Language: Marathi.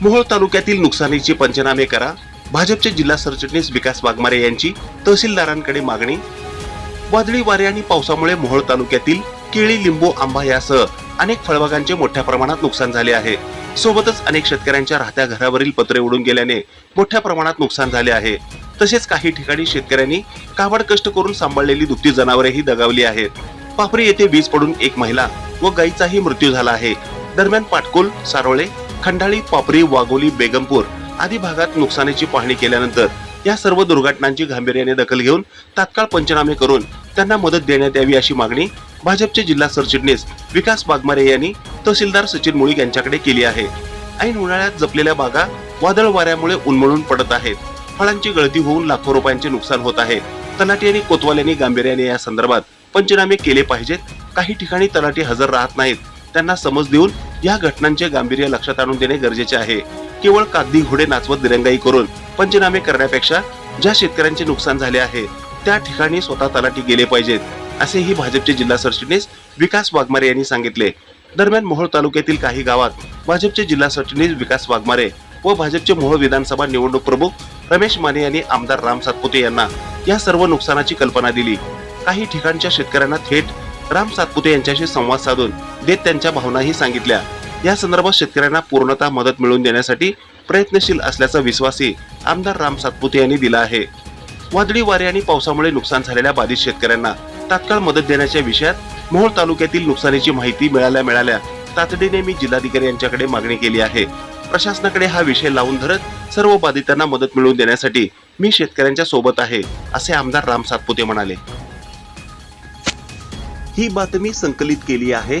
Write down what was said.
मोहोळ तालुक्यातील नुकसानीचे पंचनामे करा. भाजपचे जिल्हा सरचिटणीस विकास वाघमारे यांची तहसीलदारांकडे मागणी. वादळी वारे आणि पावसामुळे मोहोळ तालुक्यातील केळी लिंबू आंबा यासह अनेक फळबागांचे मोठ्या प्रमाणात नुकसान झाले आहे. सोबतच अनेक शेतकऱ्यांच्या राहत्या घरावरील पत्रे उडून गेल्याने मोठ्या प्रमाणात नुकसान झाले आहे. तसेच काही ठिकाणी शेतकऱ्यांनी काबड कष्ट करून सांभाळलेली दुभती जनावरेही दगावली आहेत. पापरी येथे वीज पडून एक महिला व गायीचाही मृत्यू झाला आहे. दरम्यान पाटकोल सारोळे खंडाळी पापरी वाघोली बेगमपूर आदी भागात नुकसानीची पाहणी केल्यानंतर या सर्व दुर्घटनांची गांभीर्याने दखल घेऊन तात्काळ पंचनामे करून त्यांना मदत देण्यात यावी अशी मागणी भाजपचे जिल्हा सरचिटणीस विकास बागमारे यांनी तहसीलदार सचिन मुळीक यांच्याकडे केली आहे. ऐन उन्हाळ्यात जपलेल्या बागा वादळ वाऱ्यामुळे उन्मळून पडत आहेत. फळांची गळती होऊन लाखो रुपयांचे नुकसान होत आहे. तलाठी आणि कोतवाल यांनी गांभीर्याने या संदर्भात पंचनामे केले पाहिजेत. काही ठिकाणी तलाठी हजर राहत नाहीत. त्यांना समज देऊन या घटनांचे गांभीर्य लक्षात आणून देणे गरजेचे आहे. केवळ कागदी घोडे नाचवत दिरंगाई करून पंचनामे करण्यापेक्षा ज्या शेतकऱ्यांचे नुकसान झाले आहे त्या ठिकाणी स्वतः तलाठी गेले पाहिजेत असेही भाजपचे जिल्हा सरचिटणीस विकास वाघमारे यांनी सांगितले. दरम्यान मोहोळ तालुक्यातील काही गावात भाजपचे जिल्हा सरचिटणीस विकास वाघमारे व भाजपचे मोहोळ विधानसभा निवडणूक प्रमुख रमेश माने यांनी आमदार राम सातपुते यांना या सर्व नुकसानाची कल्पना दिली. काही ठिकाणच्या शेतकऱ्यांना थेट राम सातपुते यांच्याशी संवाद साधून देत त्यांच्या भावनाही सांगितल्या. या संदर्भात शेतकऱ्यांना पूर्णतः मदत मिळवून देण्यासाठी प्रयत्नशील असल्याचा विश्वासही आमदार राम सातपुते यांनी दिला आहे. वादळी वारे आणि पावसामुळे नुकसान झालेल्या बाधित शेतकऱ्यांना तात्काळ मदत देण्याच्या विषयात मोहोळ तालुक्यातील नुकसानीची माहिती मिळाल्या मिळाल्या तातडीने मी जिल्हाधिकारी यांच्याकडे मागणी केली आहे. प्रशासनाकडे हा विषय लावून धरत सर्व बाधितांना मदत मिळवून देण्यासाठी मी शेतकऱ्यांच्या सोबत आहे असे आमदार राम सातपुते म्हणाले. ही बातमी संकलित केली आहे